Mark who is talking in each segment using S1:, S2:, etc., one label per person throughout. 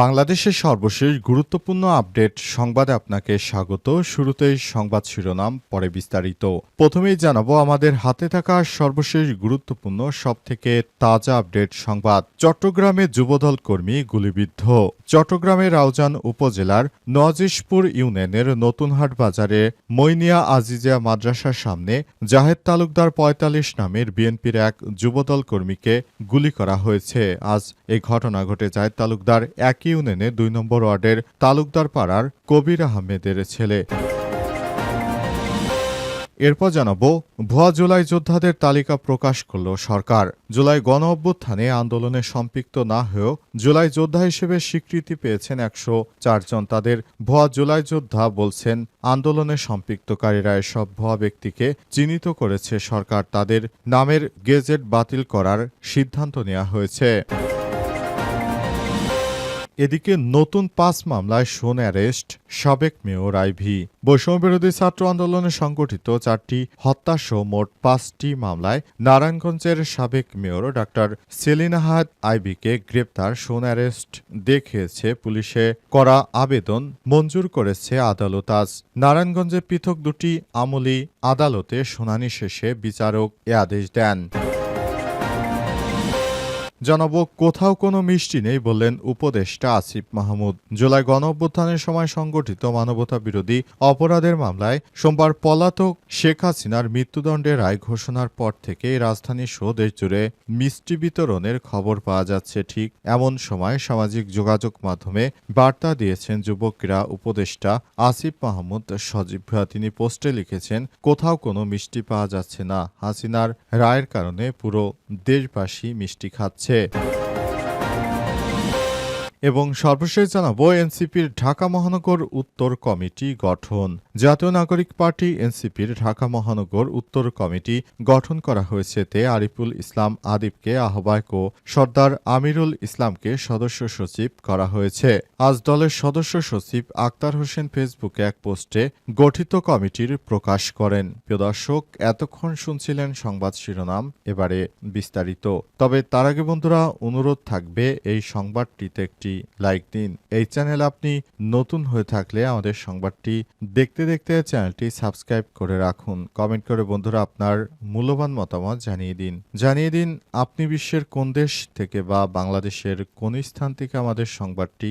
S1: বাংলাদেশের সর্বশেষ গুরুত্বপূর্ণ আপডেট সংবাদে আপনাকে স্বাগত। শুরুতেই সংবাদ শিরোনাম, পরে বিস্তারিত। প্রথমেই জানাব, আমাদের হাতে থাকা সর্বশেষ গুরুত্বপূর্ণ, সবথেকে তাজা আপডেট সংবাদ। চট্টগ্রামে যুবদল কর্মী গুলিবিদ্ধ। চট্টগ্রামের রাউজান উপজেলার নজিশপুর ইউনিয়নের নতুনহাট বাজারে মৈনিয়া আজিজিয়া মাদ্রাসার সামনে জাহেদ তালুকদার পঁয়তাল্লিশ নামের বিএনপির এক যুবদল কর্মীকে গুলি করা হয়েছে। আজ এই ঘটনা ঘটে জাহেদ তালুকদার একই ইউনিয়নে দুই নম্বর ওয়ার্ডের তালুকদার পাড়ার কবির আহমেদের ছেলে। এরপর জানাব, ভুয়া জুলাই যোদ্ধাদের তালিকা প্রকাশ করল সরকার। জুলাই গণ অভ্যুত্থানে আন্দোলনে সম্পৃক্ত না হয়েও জুলাই যোদ্ধা হিসেবে স্বীকৃতি পেয়েছেন একশো চারজন তাদের ভুয়া জুলাই যোদ্ধা বলছেন, আন্দোলনে সম্পৃক্তকারীরা এসব ভুয়া ব্যক্তিকে চিহ্নিত করেছে সরকার। তাদের নামের গেজেট বাতিল করার সিদ্ধান্ত নেওয়া হয়েছে। এদিকে নতুন পাঁচ মামলায় সোন অ্যারেস্ট সাবেক মেয়র আইভি। বৈষম্যবিরোধী ছাত্র আন্দোলনে সংগঠিত চারটি হত্যাসহ মোট পাঁচটি মামলায় নারায়ণগঞ্জের সাবেক মেয়র ডাক্তার সেলিনাহাদ আইভিকে গ্রেপ্তার, সোন অ্যারেস্ট দেখিয়েছে পুলিশে করা আবেদন মঞ্জুর করেছে আদালত। আজ নারায়ণগঞ্জে পৃথক দুটি আমলি আদালতে শুনানি শেষে বিচারক এ আদেশ দেন। জানাব, কোথাও কোনো মিষ্টি নেই বললেন উপদেষ্টা আসিফ মাহমুদ। জুলাই গণ অভ্যুত্থানের সময় সংগঠিত মানবতা বিরোধী অপরাধের মামলায় সোমবার পলাতক শেখ হাসিনার মৃত্যুদণ্ডের রায় ঘোষণার পর থেকে রাজধানী সহ দেশ জুড়ে মিষ্টি বিতরণের খবর পাওয়া যাচ্ছে ঠিক এমন সময় সামাজিক যোগাযোগ মাধ্যমে বার্তা দিয়েছেন যুবকরা। উপদেষ্টা আসিফ মাহমুদ সজীব তিনি পোস্টে লিখেছেন, কোথাও কোনো মিষ্টি পাওয়া যাচ্ছে না। হাসিনার রায়ের কারণে পুরো দেশবাসী মিষ্টি খাচ্ছে। এবং সর্বশেষ জানাব, এনসিপির ঢাকা মহানগর উত্তর কমিটি গঠন। জাতীয় নাগরিক পার্টি এনসিপির ঢাকা মহানগর উত্তর কমিটি গঠন করা হয়েছে তে আরিফুল ইসলাম আদিবকে আহ্বায়ক ও সর্দার আমিরুল ইসলামকে সদস্য সচিব করা হয়েছে। আজ দলের সদস্য সচিব আক্তার হোসেন ফেসবুকে এক পোস্টে গঠিত কমিটির প্রকাশ করেন। প্রিয় দর্শক, এতক্ষণ শুনছিলেন সংবাদ শিরোনাম, এবারে বিস্তারিত। তবে তার আগে বন্ধুরা, অনুরোধ থাকবে এই সংবাদটিতে একটি লাইক দিন। এই চ্যানেল আপনি নতুন হয়ে থাকলে আমাদের সংবাদটি দেখতে দেখতে চ্যানেলটি সাবস্ক্রাইব করে রাখুন। কমেন্ট করে বন্ধুরা আপনার মূল্যবান মতামত জানিয়ে দিন। জানিয়ে দিন, আপনি বিশ্বের কোন দেশ থেকে বা বাংলাদেশের কোন স্থান থেকে আমাদের সংবাদটি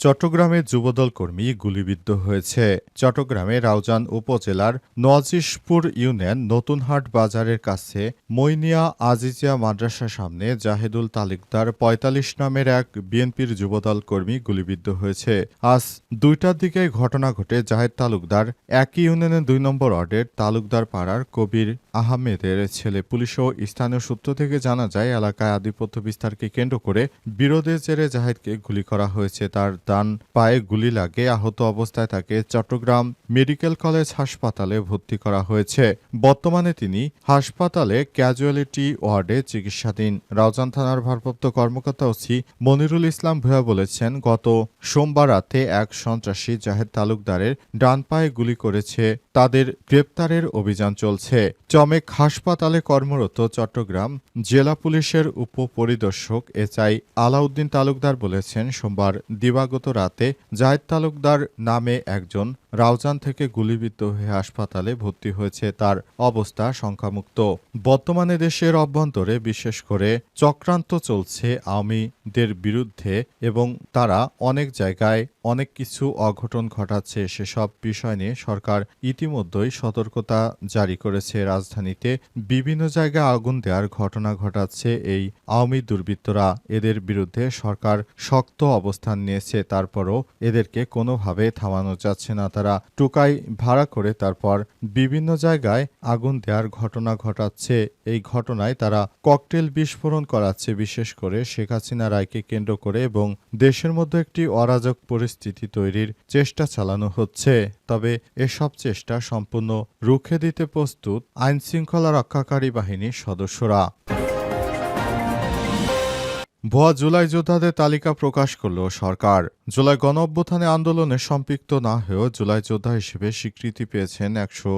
S1: চট্টগ্রামে যুবদল কর্মী গুলিবিদ্ধ হয়েছে। চট্টগ্রামে রাউজান উপজেলার নজিশপুর ইউনিয়ন নতুনহাট বাজারের কাছে মৈনিয়া আজিজিয়া মাদ্রাসার সামনে জাহেদুল তালিকদার পঁয়তাল্লিশ নামের এক বিএনপির যুবদল কর্মী গুলিবিদ্ধ হয়েছে। আজ দুইটার দিকে ঘটনা ঘটে জাহেদ তালুকদার একই ইউনিয়নের দুই নম্বর ওয়ার্ডের তালুকদার পাড়ার কবির আহমেদের ছেলে পুলিশ ও স্থানীয় সূত্র থেকে জানা যায়, এলাকায় আধিপত্য বিস্তারকে কেন্দ্র করে বিরোধের জেরে জাহেদকে গুলি করা হয়েছে। তার ডান পায়ে গুলি লাগে, আহত অবস্থায় তাকে চট্টগ্রাম মেডিকেল কলেজ হাসপাতালে ভর্তি করা হয়েছে। বর্তমানে তিনি হাসপাতালে ক্যাজুয়ালিটি ওয়ার্ডে চিকিৎসাধীন। রাউজান থানার ভারপ্রাপ্ত কর্মকর্তা ওসি মনিরুল ইসলাম ভূয়া বলেছেন, গত সোমবার রাতে এক সন্ত্রাসী জাহেদ তালুকদারের ডান পায়ে গুলি করেছে। তাদের গ্রেপ্তারের অভিযান চলছে। চমেক হাসপাতালে কর্মরত চট্টগ্রাম জেলা পুলিশের উপপরিদর্শক এসআই আলাউদ্দিন তালুকদার বলেছেন, সোমবার দিবাগত রাতে জাহেদ তালুকদার নামে একজন রাউজান থেকে গুলিবিদ্ধ হয়ে হাসপাতালে ভর্তি হয়েছে তার অবস্থা সংখ্যামুক্ত বর্তমানে দেশের অভ্যন্তরে বিশেষ করে চক্রান্ত চলছে আওয়ামীদের বিরুদ্ধে এবং তারা অনেক জায়গায় অনেক কিছু অঘটন ঘটাচ্ছে সেসব বিষয় নিয়ে সরকার ইতিমধ্যেই সতর্কতা জারি করেছে। রাজধানীতে বিভিন্ন জায়গায় আগুন দেওয়ার ঘটনা ঘটাচ্ছে এই আওয়ামী দুর্বৃত্তরা। এদের বিরুদ্ধে সরকার শক্ত অবস্থান নিয়েছে, তারপরও এদেরকে কোনোভাবে থামানো যাচ্ছে না। তারা তারা টুকাই ভাড়া করে তারপর বিভিন্ন জায়গায় আগুন দেওয়ার ঘটনা ঘটাচ্ছে। এই ঘটনায় তারা ককটেল বিস্ফোরণ করাচ্ছে, বিশেষ করে শেখ হাসিনা রায়কে কেন্দ্র করে এবং দেশের মধ্যে একটি অরাজক পরিস্থিতি তৈরির চেষ্টা চালানো হচ্ছে। তবে এসব চেষ্টা সম্পূর্ণ রুখে দিতে প্রস্তুত আইনশৃঙ্খলা রক্ষাকারী বাহিনীর সদস্যরা। ভুয়া জুলাই যোদ্ধাদের তালিকা প্রকাশ করল সরকার। জুলাই গণ অভ্যুত্থানে আন্দোলনে সম্পৃক্ত না হয়েও জুলাই যোদ্ধা হিসেবে স্বীকৃতি পেয়েছেন একশো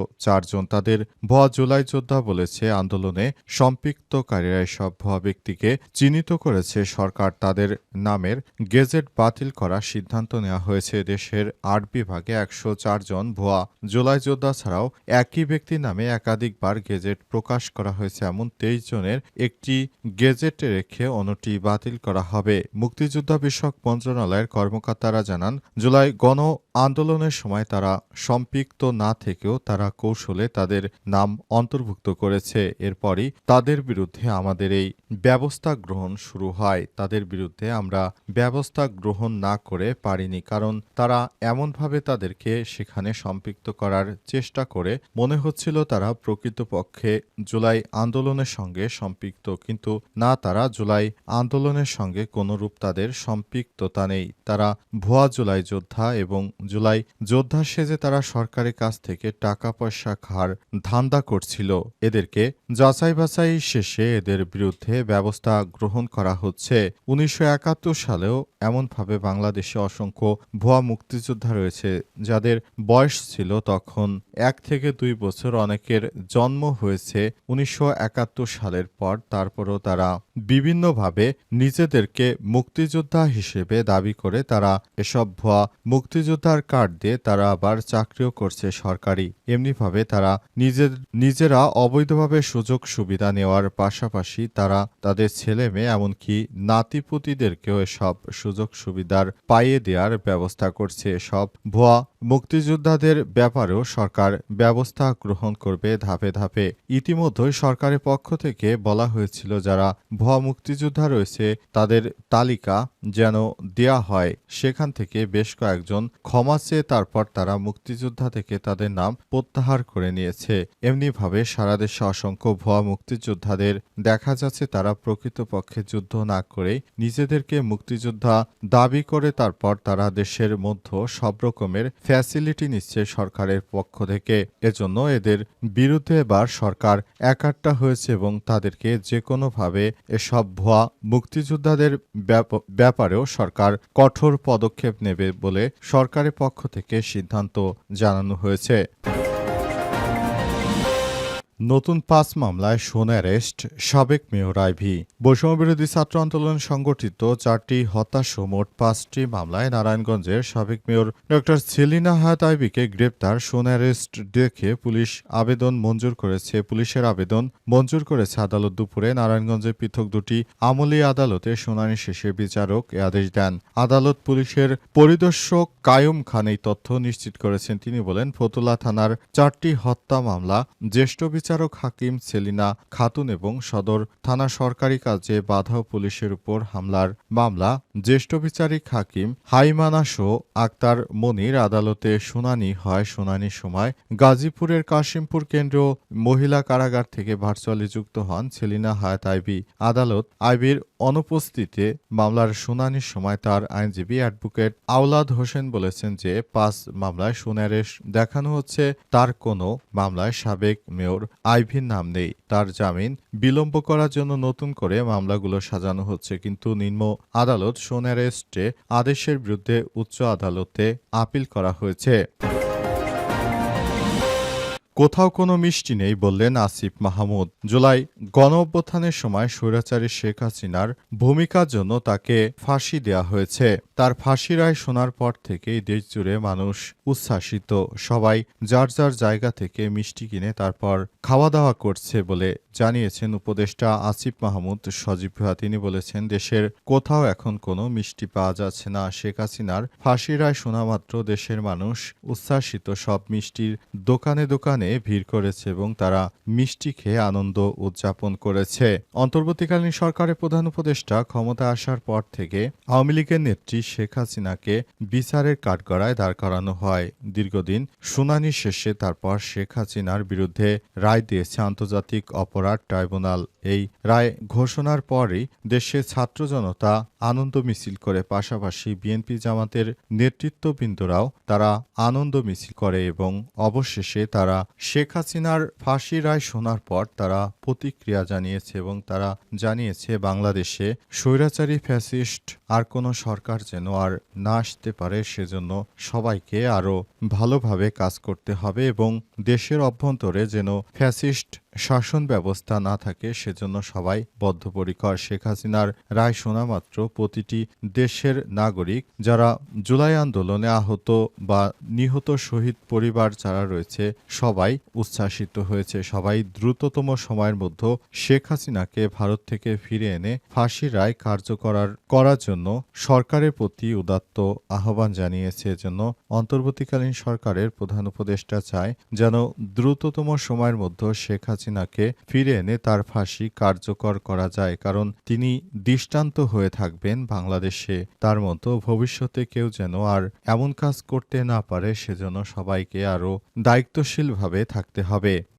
S1: জন। তাদের ভুয়া জুলাই যোদ্ধা বলেছে, আন্দোলনে সম্পৃক্তকারীরা এসব ভুয়া ব্যক্তিকে চিহ্নিত করেছে। সরকার তাদের নামের গেজেট বাতিল করার সিদ্ধান্ত নেওয়া হয়েছে। দেশের আট বিভাগে একশো জন ভুয়া জুলাই যোদ্ধা ছাড়াও একই ব্যক্তির নামে একাধিকবার গেজেট প্রকাশ করা হয়েছে। এমন তেইশ জনের একটি গেজেটে রেখে অন্যটি বাতিল করা হবে। মুক্তিযোদ্ধা বিষয়ক মন্ত্রণালয়ের কর্মকর্তারা জানান, জুলাই গণ আন্দোলনের সময় তারা সম্পৃক্ত না থেকেও তারা কৌশলে তাদের নাম অন্তর্ভুক্ত করেছে। এরপরই তাদের বিরুদ্ধে আমাদের এই ব্যবস্থা গ্রহণ শুরু হয়। তাদের বিরুদ্ধে আমরা ব্যবস্থা গ্রহণ না করে পারিনি, কারণ তারা এমনভাবে তাদেরকে সেখানে সম্পৃক্ত করার চেষ্টা করে। মনে হচ্ছিল তারা প্রকৃতপক্ষে জুলাই আন্দোলনের সঙ্গে সম্পৃক্ত, কিন্তু না, তারা জুলাই আন্দোলনের সঙ্গে কোনরূপ তাদের সম্পৃক্ততা নেই। তারা ভুয়া জুলাই যোদ্ধা এবং জুলাই যোদ্ধা সেজে তারা সরকারের কাছ থেকে টাকা পয়সা খার, ধান্দা করছিল। এদেরকে যাচাই বাছাই শেষে এদের বিরুদ্ধে ব্যবস্থা গ্রহণ করা হচ্ছে। উনিশশো সালেও এমনভাবে বাংলাদেশে অসংখ্য ভুয়া মুক্তিযোদ্ধা রয়েছে, যাদের বয়স ছিল তখন এক থেকে দুই বছর অনেকের জন্ম হয়েছে। উনিশশো একাত্তর সালের পর তারপরও তারা বিভিন্নভাবে নিজেদেরকে মুক্তিযোদ্ধা হিসেবে দাবি করে তারা এসব ভুয়া মুক্তিযোদ্ধার কার্ড দিয়ে তারা আবার চাকরিও করছে সরকারি। এমনিভাবে তারা নিজের, নিজেরা অবৈধভাবে সুযোগ সুবিধা নেওয়ার পাশাপাশি তারা তাদের ছেলে মেয়ে এমনকি নাতিপুতিদেরকেও এসব সুযোগ সুবিধার পাইয়ে দেওয়ার ব্যবস্থা করছে। এসব ভুয়া মুক্তিযোদ্ধাদের ব্যাপারেও সরকার ব্যবস্থা গ্রহণ করবে ধাপে ধাপে। ইতিমধ্যেই সরকারের পক্ষ থেকে বলা হয়েছিল, যারা ভুয়া মুক্তিযোদ্ধা রয়েছে তাদের তালিকা যেন দেয়া হয়। সেখান থেকে বেশ কয়েকজন ক্ষমা চেয়ে তারপর তারা মুক্তিযোদ্ধা থেকে তাদের নাম প্রত্যাহার করে নিয়েছে। এমনিভাবে সারা দেশে অসংখ্য ভুয়া মুক্তিযোদ্ধাদের দেখা যাচ্ছে, তারা প্রকৃতপক্ষে যুদ্ধ না করে নিজেদেরকে মুক্তিযোদ্ধা দাবি করে তারপর তারা দেশের মধ্যে সব রকমের ফ্যাসিলিটি নিচ্ছে সরকারের পক্ষ থেকে। এজন্য এদের বিরুদ্ধে এবার সরকার একাট্টা হয়েছে এবং তাদেরকে যে কোনোভাবে এসব ভুয়া মুক্তিযোদ্ধাদের ব্যাপ- ব্যাপারেও সরকার কঠোর পদক্ষেপ নেবে বলে সরকারের পক্ষ থেকে সিদ্ধান্ত জানানো হয়েছে। নতুন পাঁচ মামলায় সোন অ্যারেস্ট সাবেক মেয়র আইভি। বৈষম্যবিরোধী ছাত্র আন্দোলন সংগঠিত চারটি হতাশা মোট পাঁচটি মামলায় নারায়ণগঞ্জের সাবেক মেয়র ডক্টর সেলিনা হায়াত আইবিকে গ্রেপ্তার, সোন অ্যারেস্ট দেখে পুলিশ আবেদন মঞ্জুর করেছে। পুলিশের আবেদন মঞ্জুর করেছে আদালত দুপুরে। নারায়ণগঞ্জে পৃথক দুটি আমলি আদালতে শুনানি শেষে বিচারক এ আদেশ দেন। আদালত পুলিশের পরিদর্শক কায়ুম খান এই তথ্য নিশ্চিত করেছেন। তিনি বলেন ফতুলা থানার চারটি হত্যা মামলা জ্যেষ্ঠ বিচারক হাকিম সেলিনা খাতুন এবং সদর থানা সরকারি কাজে বাধা পুলিশের উপর হামলার মামলা। জ্যেষ্ঠ বিচারিক হাকিম হাইমানা শো আক্তার মনির আদালতে শুনানি হয়। শুনানির সময় গাজীপুরের কাশিমপুর কেন্দ্র মহিলা কারাগার থেকে ভার্চুয়ালি যুক্ত হন সেলিনা হায়াত আইবি আদালত। আইবির অনুপস্থিতিতে মামলার শুনানির সময় তার আইনজীবী অ্যাডভোকেট আওলাদ হোসেন বলেছেন যে, পাঁচ মামলায় সুনারেশ দেখানো হচ্ছে। তার কোনো মামলায় সাবেক মেয়র আইভির নাম নেই। তার জামিন বিলম্ব করার জন্য নতুন করে মামলাগুলো সাজানো হচ্ছে। কিন্তু নিম্ন আদালত সোনারেস্টে আদেশের বিরুদ্ধে উচ্চ আদালতে আপিল করা হয়েছে। কোথাও কোনো মিষ্টি নেই বললেন আসিফ মাহমুদ। জুলাই গণ অভ্যুত্থানের সময় স্বৈরাচারী শেখ হাসিনার ভূমিকার জন্য তাকে ফাঁসি দেয়া হয়েছে। তার ফাঁসি রায় শোনার পর থেকেই দেশ জুড়ে মানুষ উচ্ছ্বাসিত। সবাই যার যার জায়গা থেকে মিষ্টি কিনে তারপর খাওয়া দাওয়া করছে বলে জানিয়েছেন উপদেষ্টা আসিফ মাহমুদ। সজীব ভুয়া তিনি বলেছেন, দেশের কোথাও এখন কোনো মিষ্টি পাওয়া যাচ্ছে না। শেখ হাসিনার ফাঁসি রায় শোনা মাত্র দেশের মানুষ উচ্ছ্বাসিত। সব মিষ্টির দোকানে দোকানে ভিড় করেছে এবং তারা মিষ্টি খেয়ে আনন্দ উদযাপন করেছে। অন্তর্বর্তীকালীন সরকারের প্রধান উপদেষ্টা ক্ষমতা আসার পর থেকে আওয়ামী লীগের নেত্রী শেখ হাসিনাকে বিচারের কাঠগড়ায় দাঁড় করানো হয়। দীর্ঘদিন শুনানি শেষে তারপর শেখ হাসিনার বিরুদ্ধে রায় দিয়েছে আন্তর্জাতিক অপরাধ ট্রাইব্যুনাল। এই রায় ঘোষণার পরই দেশে ছাত্র জনতা আনন্দ মিছিল করে। পাশাপাশি বিএনপি জামাতের নেতৃত্ববৃন্দরাও তারা আনন্দ মিছিল করে এবং অবশেষে তারা শেখ হাসিনার ফাঁসি রায় শোনার পর তারা প্রতিক্রিয়া জানিয়েছে এবং তারা জানিয়েছে, বাংলাদেশে স্বৈরাচারী ফ্যাসিস্ট আর কোনো সরকার যেন আর না আসতে পারে, সেজন্য সবাইকে আরও ভালোভাবে কাজ করতে হবে এবং দেশের অভ্যন্তরে যেন ফ্যাসিস্ট শাসন ব্যবস্থা না থাকে, সেজন্য সবাই বদ্ধপরিকর। শেখ হাসিনার রায় শোনা মাত্র প্রতিটি দেশের নাগরিক। যারা জুলাই আন্দোলনে আহত বা নিহত শহীদ পরিবার যারা রয়েছে, সবাই উচ্ছ্বাসিত হয়েছে। সবাই দ্রুততম সময়ের মধ্যে শেখ হাসিনাকে ভারত থেকে ফিরে এনে ফাঁসি রায় কার্যকরার, করার জন্য সরকারের প্রতি উদাত্ত আহ্বান জানিয়েছে। এজন্য অন্তর্বর্তীকালীন সরকারের প্রধান উপদেষ্টা চায় যেন দ্রুততম সময়ের মধ্যে শেখ হাসিনাকে ফিরে এনে তার ফাঁসি কার্যকর করা যায়, কারণ তিনি দৃষ্টান্ত হয়ে থাকবেন বাংলাদেশে। তার মতো ভবিষ্যতে কেউ যেন আর এমন কাজ করতে না পারে, সেজন্য সবাইকে আরও দায়িত্বশীলভাবে থাকতে হবে।